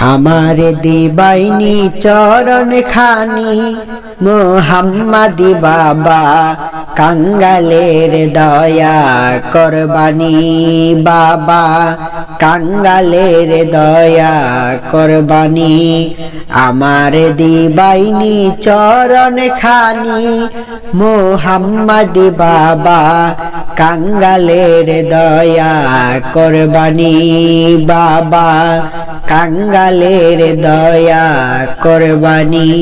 আমার দিবাইনি চরণ খানি, মোহাম্মদি বাবা কাঙ্গালের দয়া করবানি বাবা, কাঙ্গালের দয়া করবানি। আমার দিবাইনি চরণ খানি, মোহাম্মদি বাবা কাঙ্গালের দয়া করবানি বাবা। কাঙ্গালের দয়া করবানি।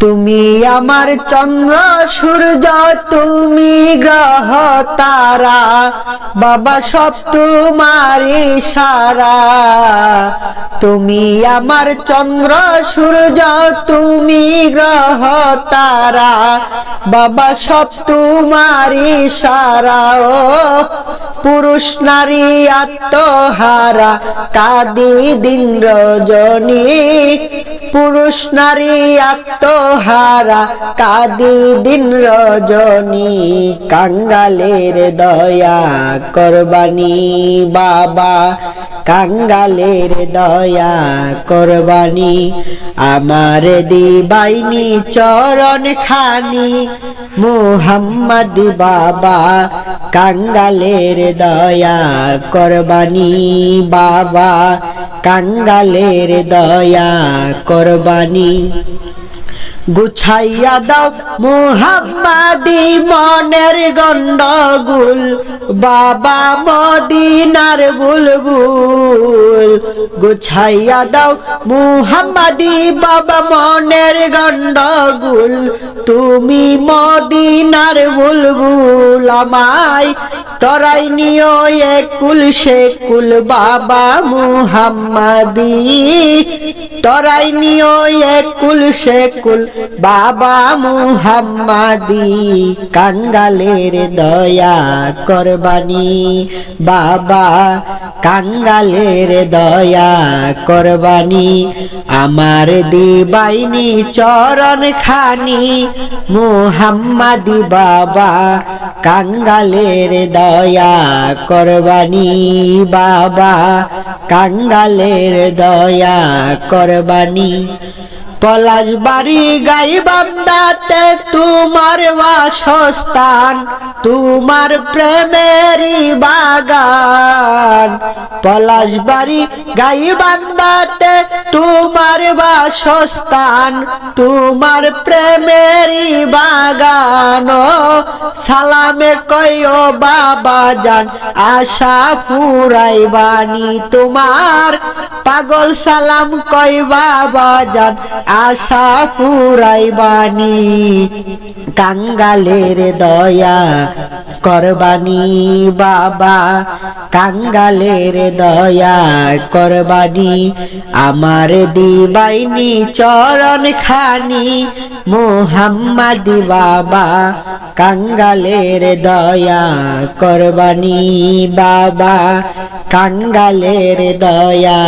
তুমি আমার চন্দ্র সূর্য তুমি গ্রহ তারা বাবা সব তোমার সারা। তুমি আমার চন্দ্র, সূর্য, তুমি গ্রহ, তারা। বাবা সব তোমার সারা, ও পুরুষ নারী আত্মহারা। কাদি দিন রজনী, পুরুষ নারী আত্মহারা। কাদি দিন রজনী, কাঙ্গালের দয়া করবানি, বাবা। কাঙ্গালের দয়া করবানি। আমার দিবাইনি চরণ খানি। মুহাম্মদ বাবা, কাঙ্গালের দয়া করবানি, বাবা। কাঙ্গালের দয়া করবানি। গুছাইয়া দাও মুহাম্মাদি মনের গন্ডগুল, বাবা মদিনার বুলবুল। গুছাইয়া দাও মুহাম্মাদি বাবা মনের গন্ডগুল, তুমি মদিনার বুলবুল আমায় তরাই নিও একুল শেকুল বাবা মুহাম্মাদি। তরাই নিও একুল শেকুল বাবা মুহাম্মাদি। কাঙ্গালের দয়া করবানি বাবা, কাঙ্গালের দয়া করবানি। আমার দিবাইনি চরণ খানি মুহাম্মাদি বাবা, কাঙ্গালের দয়া করবানি বাবা, কাঙ্গালের দয়া করবানি। পলাশ বাড়ি গাই বান্দাতে তোমার বাসস্থান, তোমার প্রেমেরই বাগান। পলাশ বাড়ি গাই বান্দাতে তোমার বাসস্থান, তোমার প্রেমেরই বাগান। কয়ো বাবা যান আশা পুরাই বাণী তোমার। পাগল সালাম কই বাবা যান আশা পুরাই বাণী কাঙ্গালের দয়া করবানি বাবা, কাঙ্গালের দয়া করবানি। আমার দিবাইনি চরণ খানি, মোহাম্মদি বাবা, কাঙ্গালের দয়া করবানি বাবা কাঙ্গালের দয়া